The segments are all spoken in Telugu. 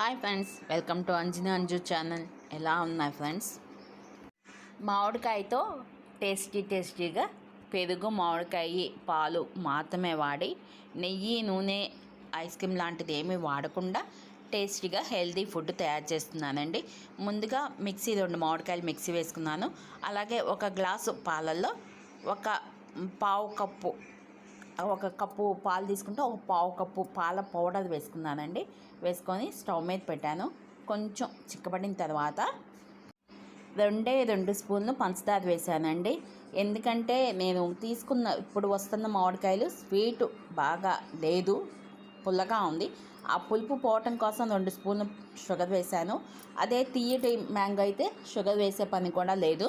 Hi friends welcome to Anjana Anju channel. ఎలా ఉన్నాయి ఫ్రెండ్స్? మామిడికాయతో టేస్టీ టేస్టీగా పెరుగు మామిడికాయ పాలు మాత్రమే వాడి నెయ్యి నూనె ఐస్ క్రీమ్ లాంటిది ఏమీ వాడకుండా టేస్టీగా హెల్తీ ఫుడ్ తయారు చేస్తున్నానండి. ముందుగా మిక్సీ రెండు మామిడికాయలు మిక్సీ వేసుకున్నాను. అలాగే ఒక గ్లాసు పాలల్లో ఒక పావు కప్పు ఒక కప్పు పాలు తీసుకుంటే ఒక పావు కప్పు పాల పౌడర్ వేసుకున్నానండి. వేసుకొని స్టవ్ మీద పెట్టాను. కొంచెం చిక్కబడిన తర్వాత రెండే రెండు స్పూన్లు పంచదార వేసానండి. ఎందుకంటే నేను తీసుకున్న ఇప్పుడు వస్తున్న మామిడికాయలు స్వీట్ బాగా లేదు పుల్లగా ఉంది. ఆ పులుపు పోవటం కోసం రెండు స్పూన్లు షుగర్ వేశాను అదే తీయటి మ్యాంగో అయితే షుగర్ వేసే పని కూడా లేదు.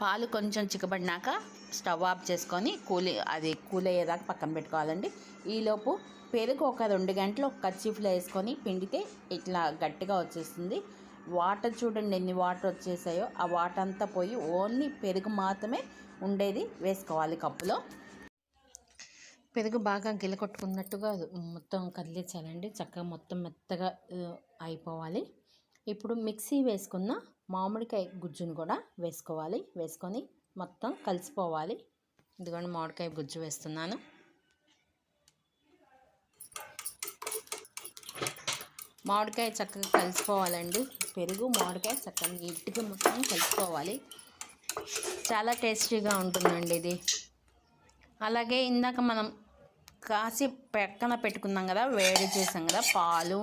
పాలు కొంచెం చిక్కబడినాక స్టవ్ ఆఫ్ చేసుకొని కూలి అది కూల్ అయ్యేదాకా పక్కన పెట్టుకోవాలండి. ఈలోపు పెరుగు ఒక రెండు గంటలు ఒక కచ్చిఫ్లో వేసుకొని పిండితే ఇట్లా గట్టిగా వచ్చేస్తుంది. వాటర్ చూడండి ఎన్ని వాటర్ వచ్చేసాయో. ఆ వాటర్ అంతా పోయి ఓన్లీ పెరుగు మాత్రమే ఉండేది వేసుకోవాలి కప్పులో. పెరుగు బాగా గిలకొట్టుకున్నట్టుగా మొత్తం కదిలించాలండి చక్కగా మొత్తం మెత్తగా అయిపోవాలి. ఇప్పుడు మిక్సీ వేసుకున్న మామిడికాయ గుజ్జును కూడా వేసుకోవాలి. వేసుకొని మొత్తం కలిసిపోవాలి. ఇదిగోండి మామిడికాయ గుజ్జు వేస్తున్నాను. మామిడికాయ చక్కగా కలిసిపోవాలండి. పెరుగు మామిడికాయ చక్కగా నీట్గా మొత్తం కలిసిపోవాలి. చాలా టేస్టీగా ఉంటుందండి ఇది. అలాగే ఇందాక మనం కాసి పక్కన పెట్టుకున్నాం కదా వేడి చేసాం కదా పాలు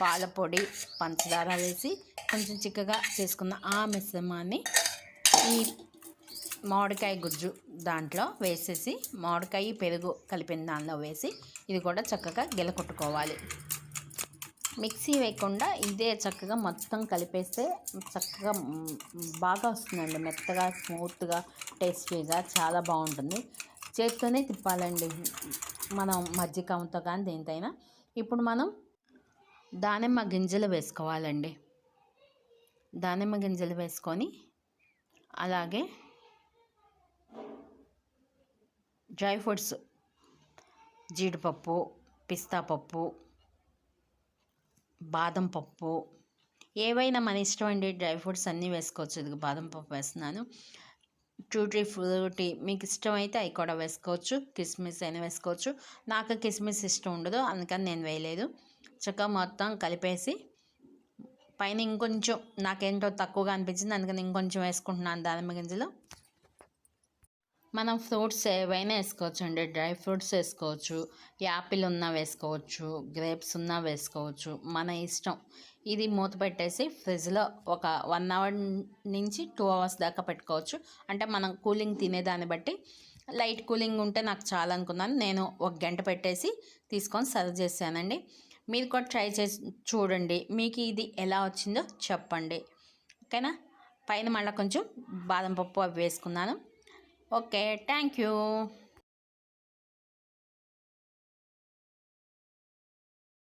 పాల పొడి పంచదార వేసి కొంచెం చిక్కగా చేసుకున్న ఆ మిశ్రమాన్ని ఈ మామిడికాయ గుజ్జు దాంట్లో వేసేసి మామిడికాయ పెరుగు కలిపిన దానిలో వేసి ఇది కూడా చక్కగా గిలకొట్టుకోవాలి మిక్సీ వేయకుండా ఇదే చక్కగా మొత్తం కలిపేస్తే చక్కగా బాగా వస్తుందండి. మెత్తగా స్మూత్గా టేస్టీగా చాలా బాగుంటుంది. చేత్తోనే తిప్పాలండి. మనం మజ్జిగంతో కానీ దేనితైనా ఇప్పుడు మనం దానిమ్మ గింజలు వేసుకోవాలండి. దానిమ్మ గింజలు వేసుకొని అలాగే డ్రై ఫ్రూట్స్ జీడిపప్పు పిస్తా పప్పు బాదం పప్పు ఏవైనా మన ఇష్టం అండి డ్రై ఫ్రూట్స్ అన్నీ వేసుకోవచ్చు. ఇది బాదం పప్పు వేస్తున్నాను. ట్యూటీ ఫ్రూటీ మీకు ఇష్టమైతే అవి కూడా వేసుకోవచ్చు. కిస్మిస్ అయినా వేసుకోవచ్చు. నాకు కిస్మిస్ ఇష్టం ఉండదు అందుకని నేను వేయలేదు. చక్కగా మొత్తం కలిపేసి పైన ఇంకొంచెం నాకేంటో తక్కువగా అనిపించింది అందుకని ఇంకొంచెం వేసుకుంటున్నాను దానిమ్మ గింజలు. మనం ఫ్రూట్స్ ఏవైనా వేసుకోవచ్చు అండి డ్రై ఫ్రూట్స్ వేసుకోవచ్చు యాపిల్ ఉన్నా వేసుకోవచ్చు గ్రేప్స్ ఉన్నా వేసుకోవచ్చు. మన ఇష్టం. ఇది మూత పెట్టేసి ఫ్రిడ్జ్లో ఒక వన్ అవర్ నుంచి టూ అవర్స్ దాకా పెట్టుకోవచ్చు. అంటే మనం కూలింగ్ తినేదాన్ని బట్టి లైట్ కూలింగ్ ఉంటే నాకు చాలా అనుకున్నాను. నేను ఒక గంట పెట్టేసి తీసుకొని సర్వ్ చేశానండి. మీరు కూడా ట్రై చేసి చూడండి. మీకు ఇది ఎలా వచ్చిందో చెప్పండి. ఓకేనా? పైన మళ్ళీ కొంచెం బాదం పప్పు అవి వేసుకున్నాను. Okay thank you